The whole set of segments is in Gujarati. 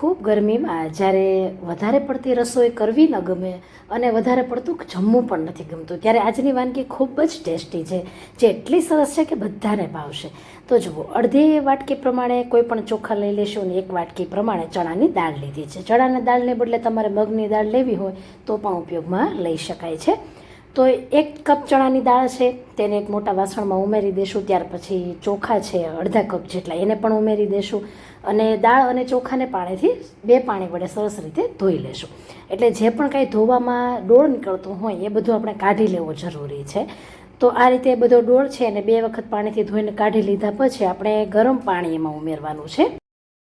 ખૂબ ગરમીમાં જ્યારે વધારે પડતી રસોઈ કરવી ન ગમે અને વધારે પડતું જમવું પણ નથી ગમતું, ત્યારે આજની વાનગી ખૂબ જ ટેસ્ટી છે, જે એટલી સરસ છે કે બધાને ભાવશે. તો જુઓ, અડધી વાટકી પ્રમાણે કોઈ પણ ચોખા લઈ લેશું અને એક વાટકી પ્રમાણે ચણાની દાળ લીધી છે. ચણાની દાળને બદલે તમારે મગની દાળ લેવી હોય તો પણ ઉપયોગમાં લઈ શકાય છે. તો એક કપ ચણાની દાળ છે, તેને એક મોટા વાસણમાં ઉમેરી દેશું, ત્યાર પછી ચોખા છે, અડધા કપ જેટલા, એને પણ ઉમેરી દેશું અને દાળ અને ચોખાને પાણીથી, બે પાણી વડે સરસ રીતે ધોઈ લેશું. એટલે જે પણ કાંઈ ધોવામાં ડોળ નીકળતું હોય, એ બધું આપણે કાઢી લેવો જરૂરી છે. તો આ રીતે બધો ડોળ છે અને બે વખત પાણીથી ધોઈને કાઢી લીધા પછી આપણે ગરમ પાણી એમાં ઉમેરવાનું છે.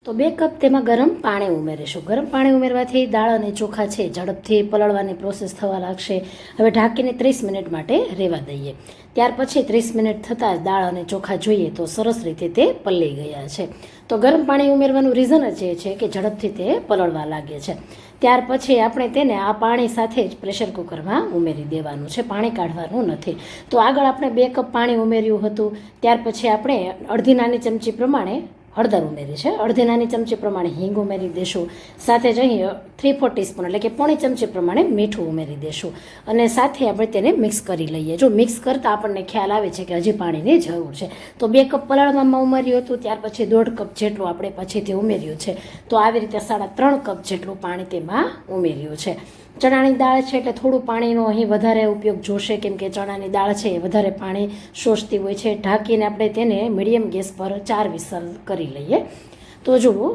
તો બે કપ તેમાં ગરમ પાણી ઉમેરીશું. ગરમ પાણી ઉમેરવાથી દાળ અને ચોખા છે, ઝડપથી પલળવાની પ્રોસેસ થવા લાગશે. હવે ઢાંકીને ત્રીસ મિનિટ માટે રહેવા દઈએ. ત્યાર પછી ત્રીસ મિનિટ થતાં જ દાળ અને ચોખા જોઈએ તો સરસ રીતે તે પલળી ગયા છે. તો ગરમ પાણી ઉમેરવાનું રીઝન જ એ છે કે ઝડપથી તે પલળવા લાગે છે. ત્યાર પછી આપણે તેને આ પાણી સાથે જ પ્રેશર કુકરમાં ઉમેરી દેવાનું છે. પાણી કાઢવાનું નથી. તો આગળ આપણે બે કપ પાણી ઉમેર્યું હતું. ત્યાર પછી આપણે અડધી નાની ચમચી પ્રમાણે હળદર ઉમેરી છે. અડધી નાની ચમચી પ્રમાણે હિંગ ઉમેરી દેશું. સાથે જ અહીં થ્રી ફોર ટીસ્પૂન એટલે કે પોણી ચમચી પ્રમાણે મીઠું ઉમેરી દેશું. અને સાથે આપણે તેને મિક્સ કરી લઈએ. જો મિક્સ કરતાં આપણને ખ્યાલ આવે છે કે હજી પાણીની જરૂર છે. તો બે કપ પલાળવામાં ઉમેર્યું હતું. ત્યાર પછી દોઢ કપ જેટલું આપણે પછીથી ઉમેર્યું છે. તો આવી રીતે સાડા ત્રણ કપ જેટલું પાણી તેમાં ઉમેર્યું છે. ચણાની દાળ છે એટલે થોડું પાણીનો અહીં વધારે ઉપયોગ જોશે. કેમ કે ચણાની દાળ છે એ વધારે પાણી શોષતી હોય છે. ઢાંકીને આપણે તેને મીડિયમ ગેસ પર ચાર વિસલ કરી લઈએ. તો જુઓ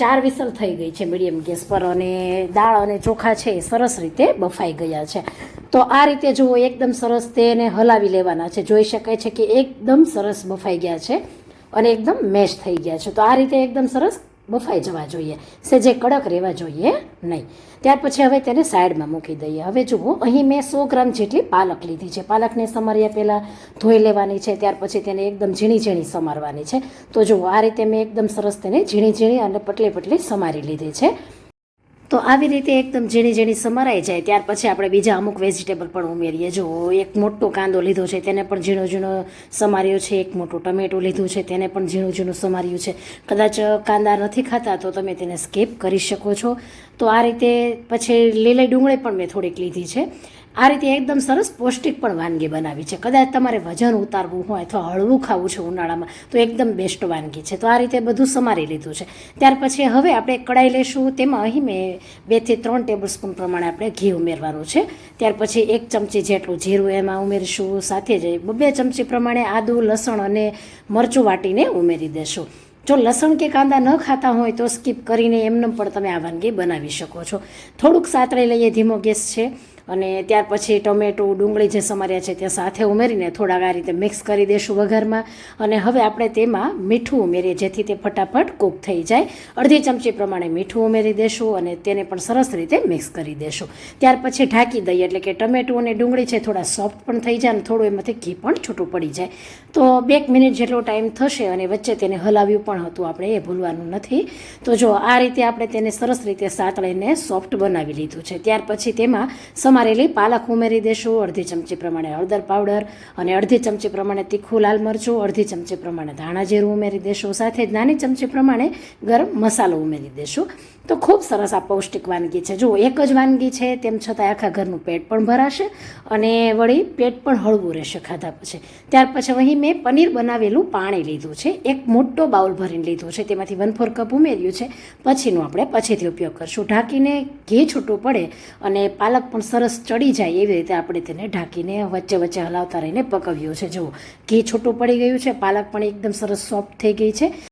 ચાર વિસલ થઈ ગઈ છે મીડિયમ ગેસ પર અને દાળ અને ચોખા છે એ સરસ રીતે બફાઈ ગયા છે. તો આ રીતે જુઓ એકદમ સરસ તેને હલાવી લેવાના છે. જોઈ શકાય છે કે એકદમ સરસ બફાઈ ગયા છે અને એકદમ મેશ થઈ ગયા છે. તો આ રીતે એકદમ સરસ બફાઈ જવા જોઈએ, સેજે કડક રહેવા જોઈએ નહીં. ત્યાર પછી હવે તેને સાઈડમાં મૂકી દઈએ. હવે જુઓ, અહીં મેં સો ગ્રામ જેટલી પાલક લીધી છે. પાલકને સમાર્યા પહેલાં ધોઈ લેવાની છે, ત્યાર પછી તેને એકદમ ઝીણી ઝીણી સમારવાની છે. તો જુઓ, આ રીતે મેં એકદમ સરસ તેને ઝીણી ઝીણી અને પટલી પટલી સમારી લીધી છે. તો આવી રીતે એકદમ ઝીણી ઝીણી સમારાઈ જાય. ત્યાર પછી આપણે બીજા અમુક વેજીટેબલ પણ ઉમેરીએ. જો એક મોટો કાંદો લીધો છે, તેને પણ ઝીણો ઝીણો સમાર્યો છે. એક મોટું ટમેટું લીધું છે, તેને પણ ઝીણું ઝીણું સમાર્યું છે. કદાચ કાંદા નથી ખાતા તો તમે તેને સ્કેપ કરી શકો છો. તો આ રીતે પછી લીલી ડુંગળી પણ મેં થોડીક લીધી છે. આ રીતે એકદમ સરસ પૌષ્ટિક પણ વાનગી બનાવી છે. કદાચ તમારે વજન ઉતારવું હોય અથવા હળવું ખાવું છે ઉનાળામાં, તો એકદમ બેસ્ટ વાનગી છે. તો આ રીતે બધું સમારી લીધું છે. ત્યાર પછી હવે આપણે કડાઈ લેશું. તેમાં અહીં મેં બેથી ત્રણ ટેબલ સ્પૂન પ્રમાણે આપણે ઘી ઉમેરવાનું છે. ત્યાર પછી એક ચમચી જેટલું જીરું એમાં ઉમેરીશું. સાથે જ બે ચમચી પ્રમાણે આદું, લસણ અને મરચું વાટીને ઉમેરી દેશું. જો લસણ કે કાંદા ન ખાતા હોય તો સ્કીપ કરીને એમને પણ તમે આ વાનગી બનાવી શકો છો. થોડુંક સાતળી લઈએ, ધીમો ગેસ છે. અને ત્યાર પછી ટમેટું, ડુંગળી જે સમાર્યા છે તે સાથે ઉમેરીને થોડાક આ રીતે મિક્સ કરી દઈશું વઘારમાં. અને હવે આપણે તેમાં મીઠું ઉમેરીએ, જેથી તે ફટાફટ કૂક થઈ જાય. અડધી ચમચી પ્રમાણે મીઠું ઉમેરી દેશું અને તેને પણ સરસ રીતે મિક્સ કરી દેશું. ત્યાર પછી ઢાંકી દઈએ, એટલે કે ટમેટું અને ડુંગળી છે થોડા સોફ્ટ પણ થઈ જાય અને થોડું એમાંથી ઘી પણ છૂટું પડી જાય. તો બે મિનિટ જેટલો ટાઈમ થશે અને વચ્ચે તેને હલાવ્યું પણ હતું, આપણે એ ભૂલવાનું નથી. તો જો આ રીતે આપણે તેને સરસ રીતે સાતળીને સોફ્ટ બનાવી લીધું છે. ત્યાર પછી તેમાં સમારેલી પાલક ઉમેરી દેશું. અડધી ચમચી પ્રમાણે હળદર પાવડર અને અડધી ચમચી પ્રમાણે તીખું લાલ મરચું, અડધી ચમચી પ્રમાણે ધાણા જીરું ઉમેરી દેશું. સાથે જ નાની ચમચી પ્રમાણે ગરમ મસાલો ઉમેરી દેશું. તો ખૂબ સરસ આ પૌષ્ટિક વાનગી છે. જુઓ એક જ વાનગી છે, તેમ છતાં આખા ઘરનું પેટ પણ ભરાશે અને વળી પેટ પણ હળવું રહેશે ખાધા પછી. ત્યાર પછી અહીં મેં પનીર બનાવેલું પાણી લીધું છે. એક મોટો બાઉલ ભરીને લીધું છે. તેમાંથી વન ફોર કપ ઉમેર્યું છે. પછીનું આપણે પછીથી ઉપયોગ કરશું. ઢાંકીને ઘી છૂટું પડે અને પાલક પણ સરસ ચડી જાય એવી રીતે આપણે તેને ઢાંકીને વચ્ચે વચ્ચે હલાવતા રહીને પકવ્યું છે. જુઓ, ઘી છૂટું પડી ગયું છે, પાલક પણ એકદમ સરસ સોફ્ટ થઈ ગઈ છે.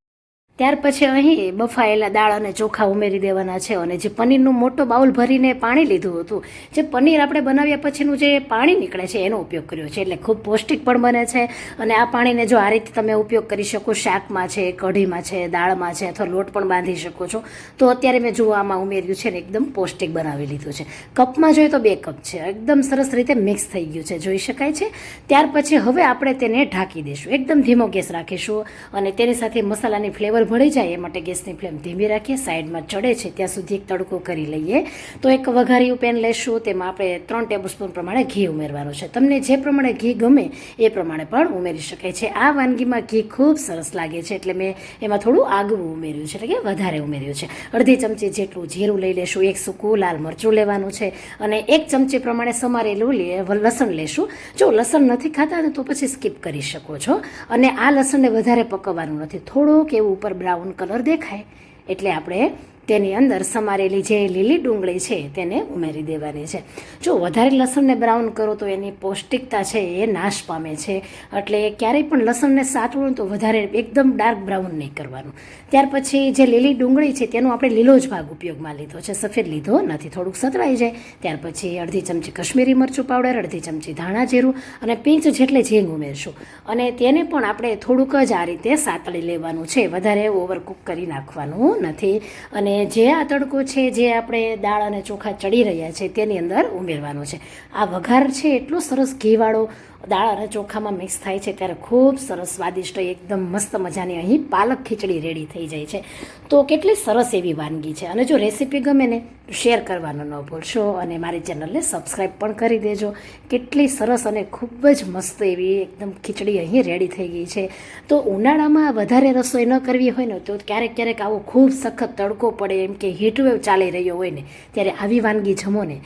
ત્યાર પછી અહીં બફાયેલા દાળ અને ચોખા ઉમેરી દેવાના છે અને જે પનીરનું મોટો બાઉલ ભરીને પાણી લીધું હતું, જે પનીર આપણે બનાવ્યા પછીનું જે પાણી નીકળે છે એનો ઉપયોગ કર્યો છે, એટલે ખૂબ પૌષ્ટિક પણ બને છે અને આ પાણીને જો આ રીતે તમે ઉપયોગ કરી શકો, શાકમાં છે, કઢીમાં છે, દાળમાં છે અથવા લોટ પણ બાંધી શકો છો, તો અત્યારે મેં જુઓ આમાં ઉમેર્યું છે ને એકદમ પૌષ્ટિક બનાવી લીધું છે. કપમાં જોઈએ તો બે કપ છે, એકદમ સરસ રીતે મિક્સ થઈ ગયું છે, જોઈ શકાય છે? ત્યાર પછી હવે આપણે તેને ઢાંકી દઈશું એકદમ ધીમો ગેસ રાખીશું અને તેની સાથે મસાલાની ફ્લેવર ભળી જાય એ માટે ગેસની ફ્લેમ ધીમી રાખીએ, સાઈડમાં ચડે છે, ત્યાં સુધી એક તડકો કરી લઈએ. તો એક વઘાર્યું પેન લેશું, તેમાં આપણે ત્રણ ટેબલસ્પૂન પ્રમાણે ઘી ઉમેરવાનું છે. તમને જે પ્રમાણે ઘી ગમે એ પ્રમાણે પણ ઉમેરી શકાય છે. આ વાનગીમાં ઘી ખૂબ સરસ લાગે છે, એટલે મેં એમાં થોડું આગવું ઉમેર્યું છે, એટલે કે વધારે ઉમેર્યું છે. અડધી ચમચી જેટલું જીરું લઈ લેશું, એક સૂકું લાલ મરચું લેવાનું છે, અને એક ચમચી પ્રમાણે સમારેલું લસણ લેશું. જો લસણ નથી ખાતા તો પછી સ્કીપ કરી શકો છો. અને આ લસણને વધારે પકવવાનું નથી. થોડુંક એવું ઉપર બ્રાઉન કલર દેખાય. એટલે આપણે તેની અંદર સમારેલી જે લીલી ડુંગળી છે તેને ઉમેરી દેવાની છે. જો વધારે લસણને બ્રાઉન કરો તો એની પૌષ્ટિકતા છે એ નાશ પામે છે. એટલે ક્યારેય પણ લસણને સાચવું તો વધારે એકદમ ડાર્ક બ્રાઉન નહીં કરવાનું. ત્યાર પછી જે લીલી ડુંગળી છે તેનો આપણે લીલો જ ભાગ ઉપયોગમાં લીધો છે. સફેદ લીધો નથી, થોડુંક સતરાઈ જાય. ત્યાર પછી અડધી ચમચી કશ્મીરી મરચું પાવડર, અડધી ચમચી ધાણા જીરું અને પીંચ જેટલે ઝીંગ ઉમેરશું. અને તેને પણ આપણે થોડુંક જ આ રીતે સાતળી લેવાનું છે. વધારે ઓવરકુક કરી નાખવાનું નથી. અને જે આ તડકો છે, જે આપણે દાળ અને ચોખા ચડી રહ્યા છે, તેની અંદર ઉમેરવાનો છે. આ વઘાર છે, એટલો સરસ ઘીવાળો દાળ અને ચોખામાં મિક્સ થાય છે ત્યારે ખૂબ સરસ સ્વાદિષ્ટ એકદમ મસ્ત મજાની અહીં પાલક ખીચડી રેડી થઈ જાય છે. તો કેટલી સરસ એવી વાનગી છે. અને જો રેસીપી ગમે ને શેર કરવાનું ન ભૂલશો અને મારી ચેનલને સબસ્ક્રાઈબ પણ કરી દેજો. કેટલી સરસ અને ખૂબ જ મસ્ત એવી એકદમ ખીચડી અહીં રેડી થઈ ગઈ છે. તો ઉનાળામાં વધારે રસોઈ ન કરવી હોય ને તો ક્યારેક ક્યારેક આવો ખૂબ સખત તડકો પડે એમ કે હીટવેવ ચાલી રહ્યો હોય ને, ત્યારે આવી વાનગી જમો ને.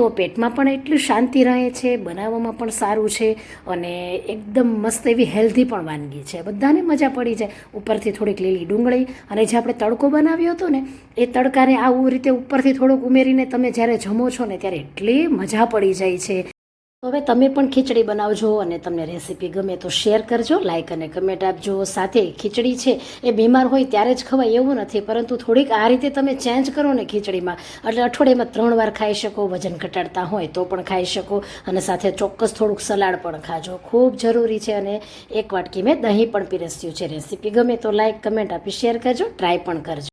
તો પેટમાં પણ એટલી શાંતિ રહે છે, બનાવવામાં પણ સારું છે અને એકદમ મસ્ત એવી હેલ્ધી પણ વાનગી છે. બધાને મજા પડી જાય. ઉપરથી થોડીક લીલી ડુંગળી અને જે આપણે તડકો બનાવ્યો હતો ને, એ તડકાને આવું રીતે ઉપરથી થોડોક ઉમેરીને તમે જ્યારે જમો છો ને, ત્યારે એટલી મજા પડી જાય છે. હવે તમે પણ ખીચડી બનાવજો અને તમને રેસીપી ગમે તો શેર કરજો લાઇક અને કમેન્ટ આપજો. સાથે ખીચડી છે એ બીમાર હોય ત્યારે જ ખવાય એવું નથી, પરંતુ થોડીક આ રીતે તમે ચેન્જ કરો ને ખીચડીમાં. એટલે અઠવાડિયામાં ત્રણ વાર ખાઈ શકો, વજન ઘટાડતા હોય તો પણ ખાઈ શકો, અને સાથે ચોક્કસ થોડુંક સલાડ પણ ખાજો. ખૂબ જરૂરી છે અને એક વાટકી મેં દહીં પણ પીરસ્યું છે. રેસીપી ગમે તો લાઇક કમેન્ટ આપી, શેર કરજો ટ્રાય પણ કરજો.